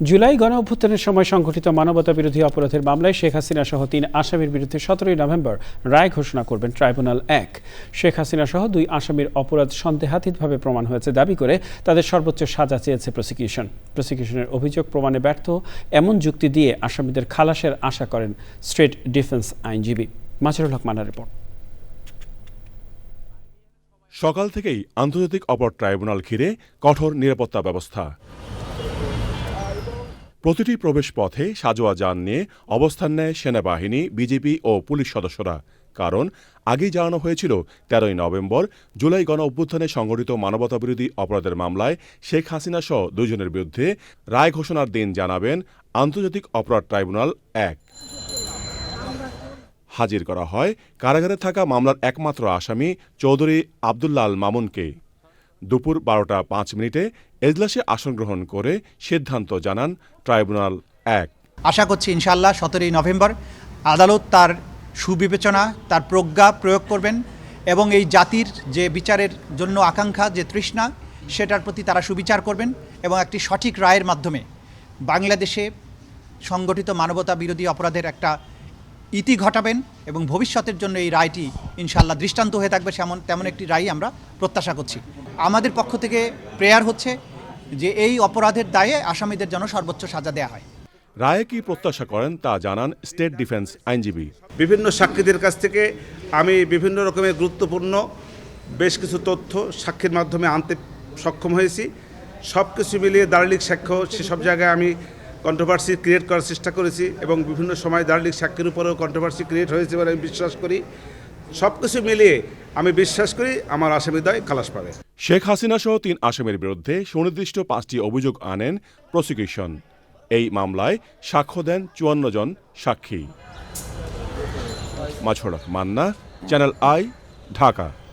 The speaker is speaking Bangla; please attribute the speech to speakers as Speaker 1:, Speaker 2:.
Speaker 1: জুলাই গণ অভ্যুত্থানের সময় সংঘটিত মানবতা বিরোধী অপরাধের মামলায় শেখ হাসিনা সহ তিন আসামির বিরুদ্ধে সতেরোই নভেম্বর রায় ঘোষণা করবেন ট্রাইব্যুনাল এক। শেখ হাসিনা সহ দুই আসামির অপরাধ সন্দেহাতীতভাবে প্রমাণ হয়েছে দাবি করে তাদের সর্বোচ্চ সাজা চেয়েছে প্রসিকিউশন। প্রসিকিউশনের অভিযোগ প্রমাণে ব্যর্থ, এমন যুক্তি দিয়ে আসামিদের খালাসের আশা করেন স্টেট ডিফেন্স আইনজীবী। মাছেরুল হক মানার রিপোর্ট।
Speaker 2: সকাল থেকেই আন্তর্জাতিক অপর ট্রাইব্যুনাল ঘিরে কঠোর নিরাপত্তা ব্যবস্থা। প্রতিটি প্রবেশ পথে সাজোয়া যান নিয়ে অবস্থান নেয় সেনাবাহিনী বিজেপি ও পুলিশ সদস্যরা। কারণ, আগেই জানানো হয়েছিল, তেরোই নভেম্বর জুলাই গণ অভ্যুত্থানে সংঘটিত মানবতাবিরোধী অপরাধের মামলায় শেখ হাসিনা সহ দুজনের বিরুদ্ধে রায় ঘোষণার দিন জানাবেন আন্তর্জাতিক অপরাধ ট্রাইব্যুনাল এক। হাজির করা হয় কারাগারে থাকা মামলার একমাত্র আসামি চৌধুরী আবদুল্লাহ আল মামুনকে। দুপুর বারোটা পাঁচ মিনিটে এজলাসে আসন গ্রহণ করে সিদ্ধান্ত জানান ট্রাইব্যুনাল এক।
Speaker 3: আশা করছি ইনশাল্লাহ সতেরোই নভেম্বর আদালত তার সুবিবেচনা, তার প্রজ্ঞা প্রয়োগ করবেন এবং এই জাতির যে বিচারের জন্য আকাঙ্ক্ষা, যে তৃষ্ণা, সেটার প্রতি তারা সুবিচার করবেন এবং একটি সঠিক রায়ের মাধ্যমে বাংলাদেশে সংগঠিত মানবতা বিরোধী অপরাধের একটা ইতি ঘটাবেন এবং ভবিষ্যতের জন্য এই রায়টি ইনশাআল্লাহ দৃষ্টান্ত হয়ে থাকবে সেমন তেমন একটি রায় আমরা প্রত্যাশা করছি। আমাদের পক্ষ থেকে প্রেয়ার হচ্ছে যে এই অপরাধের দায়ে আসামিদের জন্য সর্বোচ্চ সাজা দেওয়া হয়।
Speaker 2: রায়ে কি প্রত্যাশা করেন তা জানান স্টেট ডিফেন্স আইনজীবী।
Speaker 4: বিভিন্ন সাক্ষীদের কাছ থেকে আমি বিভিন্ন রকমের গুরুত্বপূর্ণ বেশ কিছু তথ্য সাক্ষীর মাধ্যমে আনতে সক্ষম হয়েছি। সব কিছু মিলিয়ে দার্লিক সাক্ষ্য সেসব জায়গায় আমি কন্ট্রোভার্সি ক্রিয়েট করার চেষ্টা করেছি এবং বিভিন্ন সময় দার্লিক সাক্ষীর উপরেও কন্ট্রোভার্সি ক্রিয়েট হয়েছে বলে আমি বিশ্বাস করি। সব কিছু মিলিয়ে আমি বিশ্বাস করি আমার আসামিদয় খালাস পাবে।
Speaker 2: শেখ হাসিনা সহ তিন আসামির বিরুদ্ধে সুনির্দিষ্ট পাঁচটি অভিযোগ আনেন প্রসিকিউশন। এই মামলায় সাক্ষ্য দেন চুয়ান্ন জন সাক্ষী। মাছড়ক মান্না, চ্যানেল আই, ঢাকা।